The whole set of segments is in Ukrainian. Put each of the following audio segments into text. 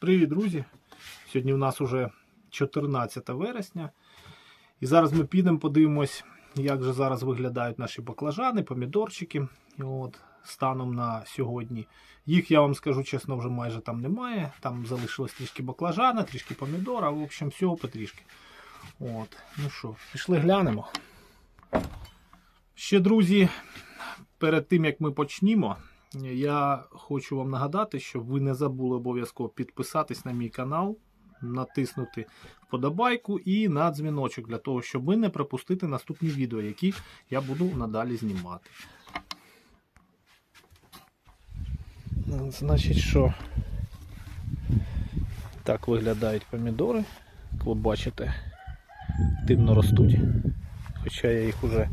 Привіт, друзі! Сьогодні у нас уже 14 вересня. І зараз ми підемо подивимось, як же зараз виглядають наші баклажани, помідорчики. От, станом на сьогодні. Їх, я вам скажу чесно, вже майже там немає. Там залишилось трішки баклажана, трішки помідора, в общем, всього потрішки. От. Ну що, пішли глянемо. Ще, друзі, перед тим як ми почнімо, я хочу вам нагадати, щоб ви не забули обов'язково підписатись на мій канал, натиснути вподобайку і на дзвіночок для того, щоб не пропустити наступні відео, які я буду надалі знімати. Значить, що так виглядають помідори. Як ви бачите, активно ростуть. Хоча я їх уже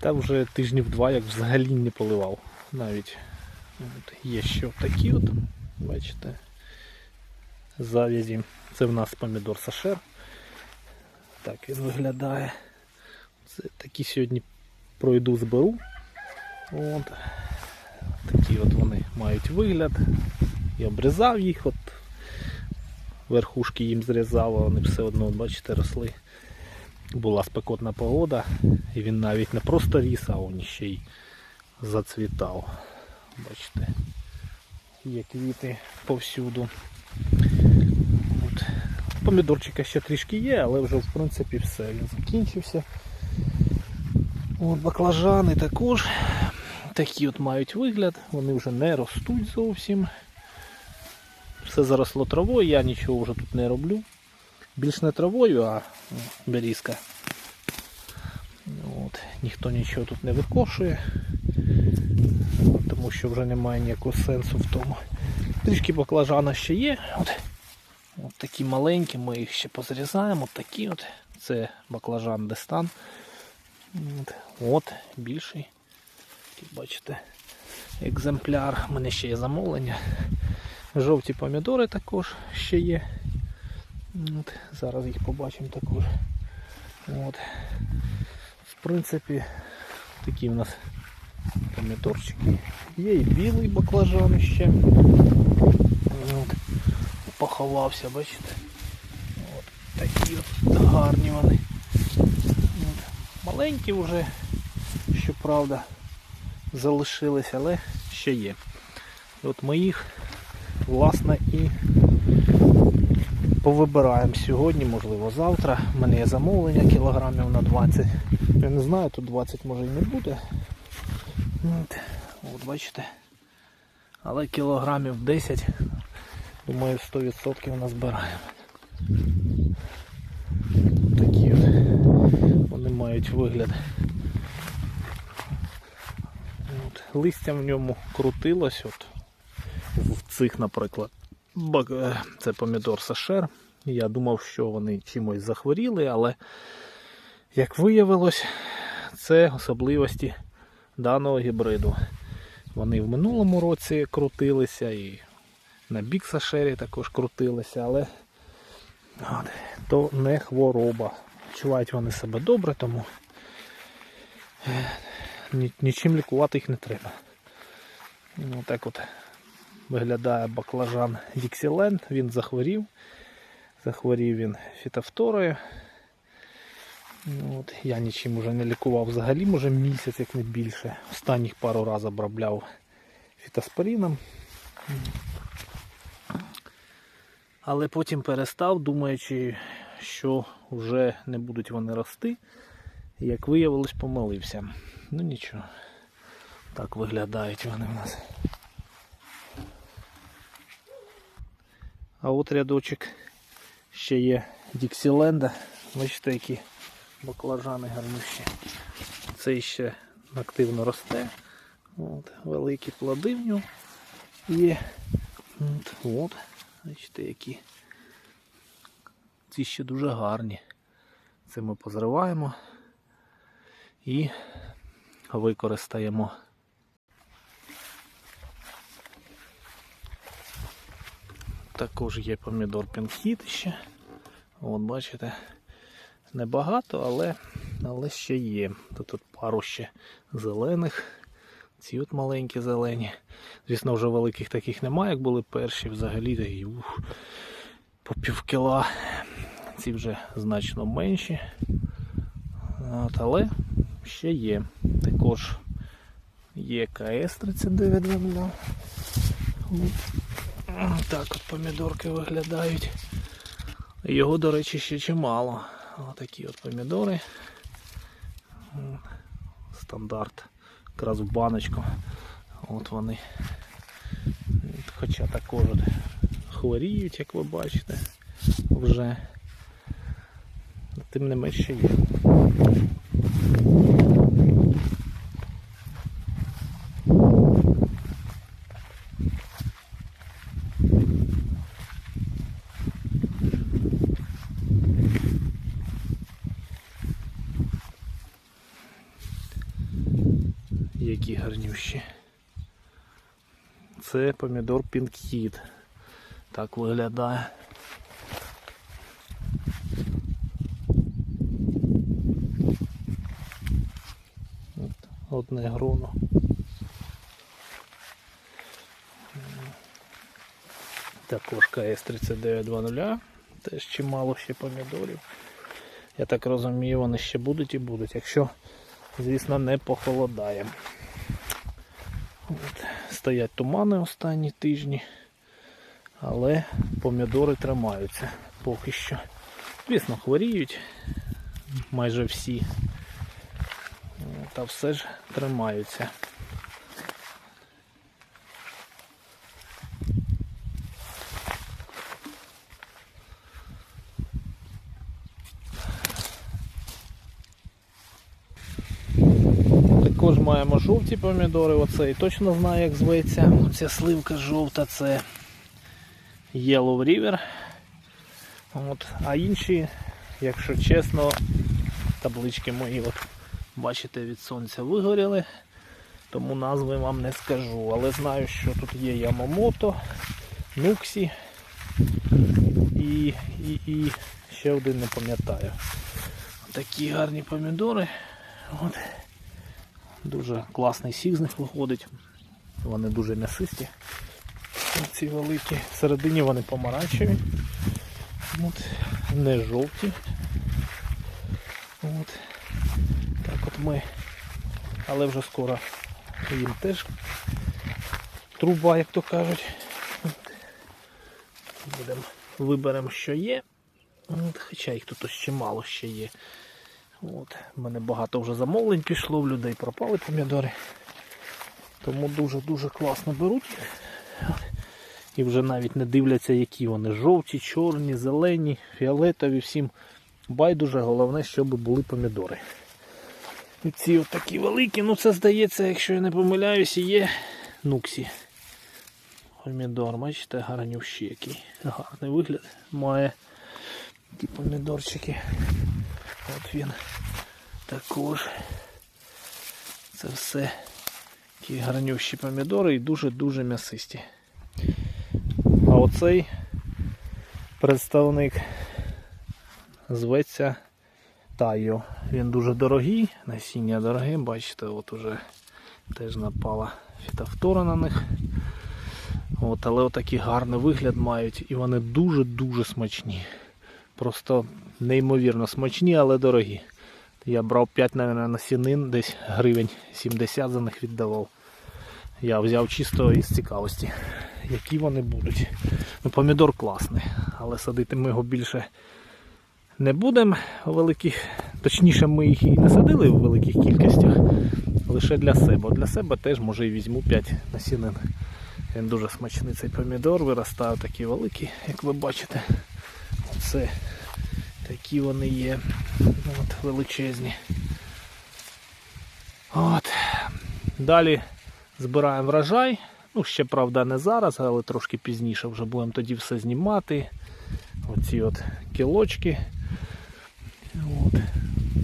та вже тижнів два як взагалі не поливав. Навіть от, є ще такі от, бачите, завязі. Це в нас помідор сашер. Так він виглядає. Це такі сьогодні пройду, зберу. От. Такі от вони мають вигляд. Я обрізав їх, от верхушки їм зрізав, а вони все одно, бачите, росли. Була спекотна погода, і він навіть не просто ріс, а він ще й зацвітав. Бачите, є квіти повсюду. От. Помідорчика ще трішки є, але вже в принципі все, він закінчився. От Баклажани також такі от мають вигляд, вони вже не ростуть зовсім. Все заросло травою, я нічого вже тут не роблю. Більш не травою, а берізка. От. Ніхто нічого тут не викошує, тому що вже немає ніякого сенсу в тому. Трішки баклажана ще є. От. От такі маленькі, ми їх ще позрізаємо. От такі от. Це баклажан Дестан. От, от більший. Бачите, екземпляр. У мене ще є замовлення. Жовті помідори також ще є. От, Зараз їх побачимо також. От. В принципі, такі в нас помідорчики. Є і білий баклажан ще. От. Поховався, бачите? От. Такі от гарні вони. От. Маленькі вже, щоправда, залишились, але ще є. От ми їх, власне, і повибираємо сьогодні, можливо, завтра. У мене є замовлення кілограмів на 20. Я не знаю, тут 20 може і не буде. От, от бачите. Але кілограмів 10, думаю, 100% назбираємо. Такі от. Вони мають вигляд. От. Листя в ньому крутилось. От. В цих, наприклад, Е, Це помідор сашер. Я думав, що вони чимось захворіли, але, як виявилось, це особливості даного гібриду. Вони в минулому році крутилися і на бік сашері також крутилися, але от, то не хвороба. Відчувають вони себе добре, тому е, нічим лікувати їх не треба. Ну, так от виглядає баклажан Діксіленд, він захворів. Захворів він фітофторою. Ну, От, я нічим уже не лікував взагалі, може місяць, як не більше. Останніх пару разів обробляв фітоспоріном. Але потім перестав, думаючи, що вже не будуть вони рости. Як виявилось, помилився. Ну нічого. Так виглядають вони в нас. А от рядочок ще є Діксіленда. Бачите, які баклажани гарнющі. Цей ще активно росте. От, великі плоди в нього є. От, от, бачите, які. Ці ще дуже гарні. Це ми позриваємо і використаємо. Також є помідор пінхіт ще. От бачите, небагато, але, але ще є. Тут, тут пару ще зелених. Ці от маленькі зелені. Звісно, вже великих таких немає, як були перші взагалі такі, ух, по пів кіла. Ці вже значно менші. От, але ще є. Також є КС 3900. Так от помідорки виглядають. Його, до речі, ще чимало. Отакі от помідори. Стандарт. Якраз в баночку. От вони. Хоча також хворіють, як ви бачите, вже. Тим не менше є. Які гарнющі. Це помідор Пінкхід. Так виглядає. Одне гроно. Також КС 3920. Теж чимало ще помідорів. Я так розумію, вони ще будуть і будуть, якщо, звісно, не похолодає. Стоять тумани останні тижні, але помідори тримаються поки що. Звісно, хворіють майже всі. Та все ж тримаються. Також маємо жовті помідори, оцей точно знаю, як зветься. Ця сливка жовта це Yellow River. От. А інші, якщо чесно, таблички мої, от, бачите, від сонця вигоріли, тому назви вам не скажу. Але знаю, що тут є Ямамото, Нуксі і, і, і ще один не пам'ятаю. Такі гарні помідори. От. Дуже класний сік з них виходить. Вони дуже м'ясисті. Ці великі. Всередині вони помаранчеві. От. Не жовті. От. Так от ми. Але вже скоро їм теж труба, як то кажуть. От. Виберемо, що є. От. Хоча їх тут ось чимало ще є. От, мене багато вже замовлень пішло, в людей пропали помідори. Тому дуже-дуже класно беруть І вже навіть не дивляться, які вони. Жовті, чорні, зелені, фіолетові, всім байдуже, головне, щоб були помідори. І ці от такі великі, ну це здається, якщо я не помиляюся, є нуксі. Помідор, бачите, гарнющий який. Гарний вигляд має ті помідорчики. От він також. Це все такі гарнющі помідори і дуже-дуже м'ясисті. А оцей представник зветься Тайо. Він дуже дорогий, насіння дороге, бачите, от уже теж напала фітофтора на них. От, але отакий гарний вигляд мають і вони дуже-дуже смачні. Просто неймовірно смачні, але дорогі. Я брав 5, мабуть, насінин, десь гривень 70 за них віддавав. Я взяв чисто із цікавості, які вони будуть. Ну, Помідор класний, але садити ми його більше не будемо великих. Точніше, ми їх і не садили в великих кількостях, лише для себе. Для себе теж може і візьму 5 насінин. Він дуже смачний цей помідор, виростає такий великий, як ви бачите. Оце такі вони є. От, величезні. От. Далі збираємо врожай. Ну, ще, правда, не зараз, але трошки пізніше вже будемо тоді все знімати. Оці от кілочки. От.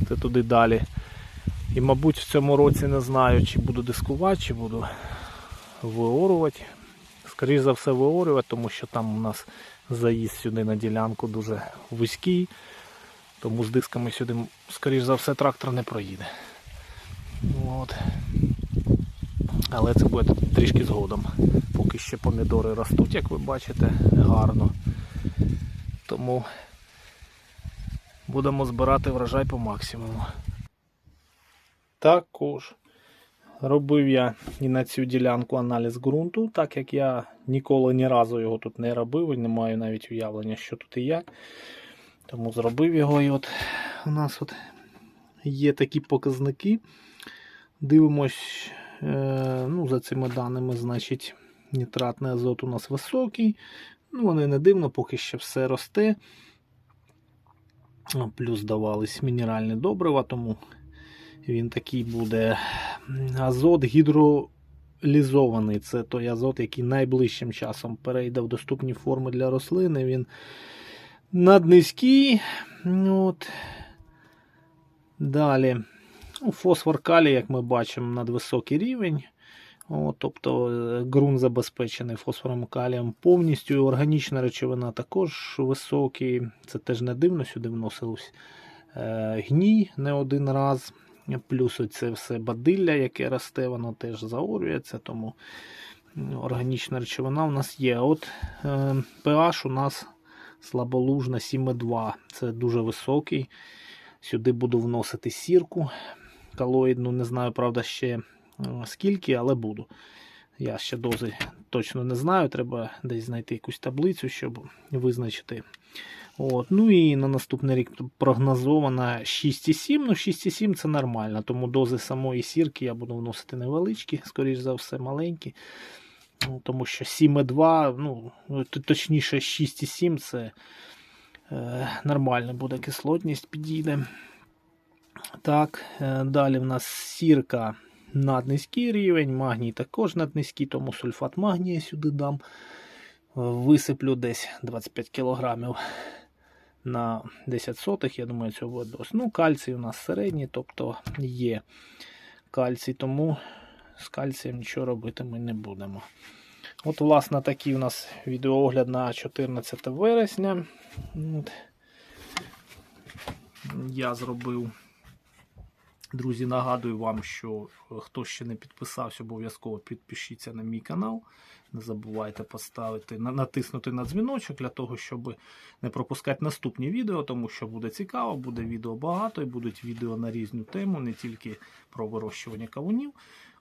Це туди далі. І, мабуть, в цьому році не знаю, чи буду дискувати, чи буду виорувати. Скоріше за все виорювати, тому що там у нас заїзд сюди на ділянку дуже вузький. Тому з дисками сюди, скоріш за все, трактор не проїде. От. Але це буде трішки згодом. Поки ще помідори ростуть, як ви бачите, гарно. Тому будемо збирати врожай по максимуму. Також робив я і на цю ділянку аналіз ґрунту, так як я ніколи ні разу його тут не робив і не маю навіть уявлення, що тут і як. Тому зробив його і от у нас от є такі показники. Дивимось е, ну, за цими даними, значить, нітратний азот у нас високий. Ну, вони не дивно, поки ще все росте. Плюс давались мінеральні добрива, тому він такий буде. Азот гідролізований. Це той азот, який найближчим часом перейде в доступні форми для рослини. Він наднизький. От. Далі. Ну, Фосфор калій, як ми бачимо, надвисокий рівень. О, тобто е, ґрунт забезпечений фосфором калієм повністю. Органічна речовина також високий. Це теж не дивно, сюди вносилось е, гній не один раз. Плюс оце все бадилля, яке росте, воно теж заорюється, тому органічна речовина у нас є. От е, pH у нас слаболужна 7,2. Це дуже високий. Сюди буду вносити сірку калоїдну, не знаю, правда, ще е, скільки, але буду. Я ще дози точно не знаю. Треба десь знайти якусь таблицю, щоб визначити. От. Ну і на наступний рік прогнозовано 6,7. Ну, 6,7 це нормально, тому дози самої сірки я буду вносити невеличкі, скоріш за все, маленькі. Ну, тому що 7,2, ну, точніше 6,7 це е, нормально буде кислотність підійде. Так, е, далі в нас сірка наднизький рівень, магній також наднизький, тому сульфат магнія сюди дам. Висиплю десь 25 кг на 10 сотих, я думаю, цього буде досить. Ну, кальцій у нас середній, тобто є кальцій, тому з кальцієм нічого робити ми не будемо. От, власне, такий у нас відеоогляд на 14 вересня. От. Я зробив. Друзі, нагадую вам, що е, хто ще не підписався, обов'язково підпишіться на мій канал. Не забувайте поставити, натиснути на дзвіночок для того, щоб не пропускати наступні відео, тому що буде цікаво, буде відео багато і будуть відео на різну тему, не тільки про вирощування кавунів.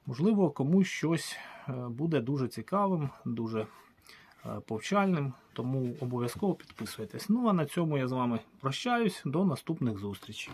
Можливо, комусь щось е, буде дуже цікавим, дуже е, повчальним, тому обов'язково підписуйтесь. Ну а на цьому я з вами прощаюсь. До наступних зустрічей.